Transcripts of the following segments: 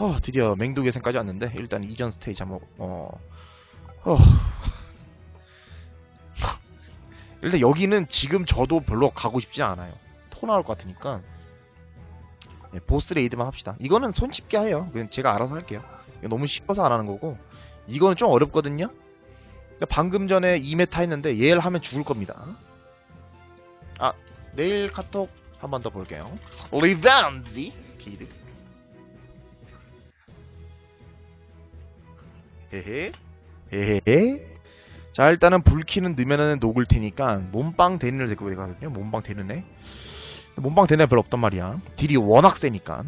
어, 드디어 맹독예선까지 왔는데 일단 이전 스테이지 한번 어, 어. 일단 여기는 지금 저도 별로 가고 싶지 않아요. 토 나올 것 같으니까 네, 보스 레이드만 합시다. 이거는 손쉽게 해요. 그냥 제가 알아서 할게요. 너무 쉽어서 안 하는 거고 이거는 좀 어렵거든요. 그러니까 방금 전에 2메타 했는데 얘를 하면 죽을 겁니다. 아 내일 카톡 한 번 더 볼게요. 리반지 기드 헤헤. 헤헤. 자 일단은 불키는 넣으면은 녹을 테니까 몸빵 대는을 데리고 되거든요. 몸빵 대는 애 몸빵 대는 애 별로 없단 말이야. 딜이 워낙 세니까.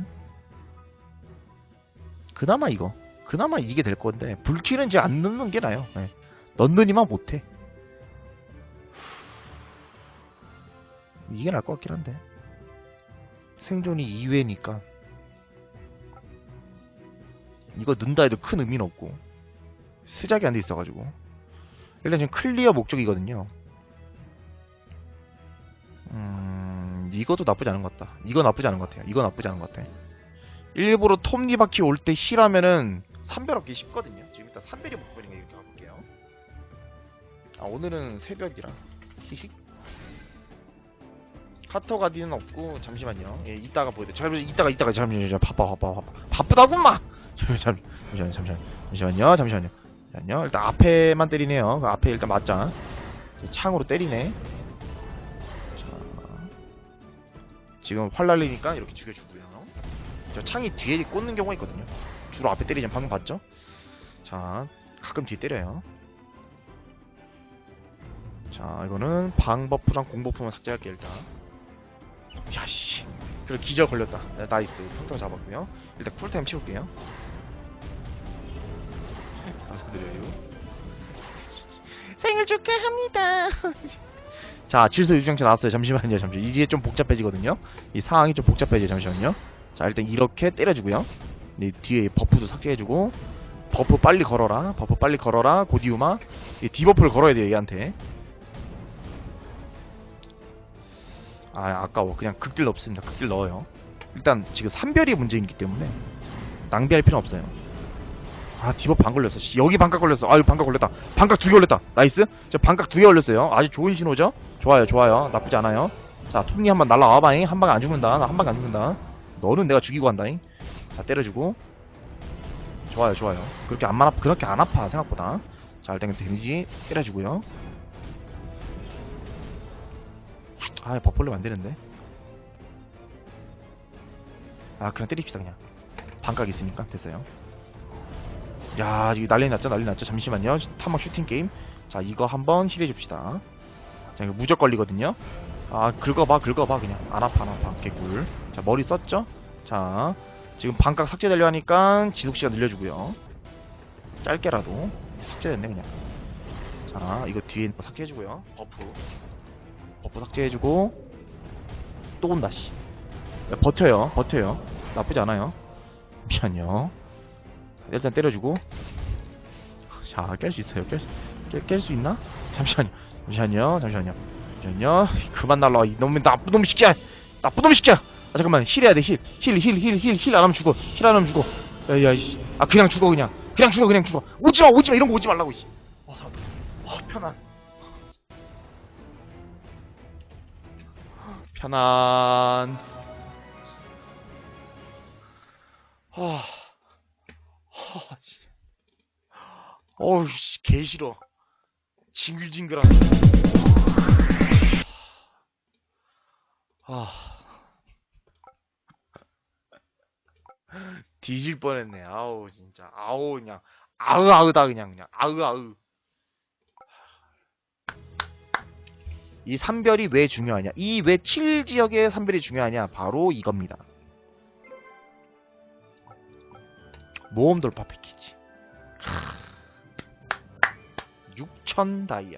그나마 이거. 그나마 이게 될 건데 불키는 이제 안 넣는 게 나아요 네. 넣느니만 못해. 이게 나을 것 같긴 한데. 생존이 2회니까. 이거 넣는다 해도 큰 의미는 없고 시작이 안 돼 있어가지고. 일단 지금 클리어 목적이거든요. 음 이것도 나쁘지 않은 것 같다. 이거 나쁘지 않은 것 같아요. 이거 나쁘지 않은 것 같아. 일부러 톱니바퀴 올 때 실하면은 산별 얻기 쉽거든요. 지금 일단 산별이 목표니까 이렇게 가볼게요. 아 오늘은 새벽이라. 히히. 카터 가디는 없고 잠시만요. 예 이따가 보여드려 잠 이따가 이따가 잠시만요. 바빠 바빠 바빠. 바쁘다구만 잠시만요 잠시만요. 잠시만요 잠시만요 잠시만요. 일단 앞에만 때리네요. 그 앞에 일단 맞자 창으로 때리네. 자. 지금 활 날리니까 이렇게 죽여주고요. 저 창이 뒤에 꽂는 경우가 있거든요. 주로 앞에 때리지. 방금 봤죠? 자 가끔 뒤에 때려요. 자 이거는 방 버프랑 공 버프만 삭제할게 일단. 야씨. 그래 기절 걸렸다. 네, 나이스. 평타 잡았고요. 일단 쿨타임 채울게요 감사드려요. 생일 축하합니다. 자 질서 유정체 나왔어요. 잠시만요 잠시만 이제 좀 복잡해지거든요. 이 상황이 좀 복잡해져요. 잠시만요. 자 일단 이렇게 때려주고요. 이 뒤에 버프도 삭제해주고 버프 빨리 걸어라 버프 빨리 걸어라 고디우마. 이 디버프를 걸어야 돼요 얘한테. 아 아까워. 그냥 극딜 없습니다. 극딜 넣어요. 일단 지금 산별이 문제이기 때문에 낭비할 필요는 없어요 아 디버프 안 걸렸어. 씨, 여기 반각 걸렸어. 아유 반각 걸렸다. 반각 두 개 걸렸다. 나이스. 저 반각 두 개 걸렸어요. 아주 좋은 신호죠? 좋아요 좋아요. 나쁘지 않아요. 자 톱니 한번 날라와봐잉. 한 방에 안 죽는다. 나 한 방에 안 죽는다. 너는 내가 죽이고 간다잉. 자 때려주고. 좋아요 좋아요. 그렇게 안 아파 그렇게 안 아파 생각보다. 자 일단 데미지 때려주고요. 아안 되는데. 아 그냥 때립시다 그냥. 반각 있으니까. 됐어요 야 이거 난리 났죠? 난리 났죠? 잠시만요. 탐막 슈팅 게임. 자 이거 한번 힐해 줍시다. 자 이거 무적 걸리거든요. 아 긁어봐 긁어봐 그냥. 안 아파 안 아파. 개꿀. 자 머리 썼죠? 자 지금 반각 삭제되려 하니까 지속시간 늘려주고요. 짧게라도. 삭제됐네 그냥. 자 이거 뒤에 거 삭제해주고요. 버프. 버프 삭제해주고. 또 온다 씨. 야, 버텨요 버텨요. 나쁘지 않아요. 미안요 일단 때려주고. 자 깰 수 있어요. 깰수 있나? 잠시만요. 잠시만요. 잠시만요. 잠시만요. 그만 날라와. 이놈의 나쁜 놈 새끼야. 나쁜 놈 새끼야. 아 잠깐만. 힐 해야 돼힐. 힐 힐 힐 힐 힐 안 하면 죽어. 힐 안 하면 죽어. 야야 아 그냥 죽어 그냥. 그냥 죽어 그냥 죽어. 오지마 오지마. 이런 거 오지 말라고 씨. 어, 사- 어 편안 편안 아. 아, 씨. 어우, 씨, 개 싫어. 징글징글한. 아. 뒤질 뻔했네. 아우, 진짜. 아우, 그냥. 아으, 아으다, 그냥, 그냥. 아으, 아으. 이 산별이 왜 중요하냐? 이 왜 7지역의 산별이 중요하냐? 바로 이겁니다. 모험 돌파 패키지. 6천 다이아.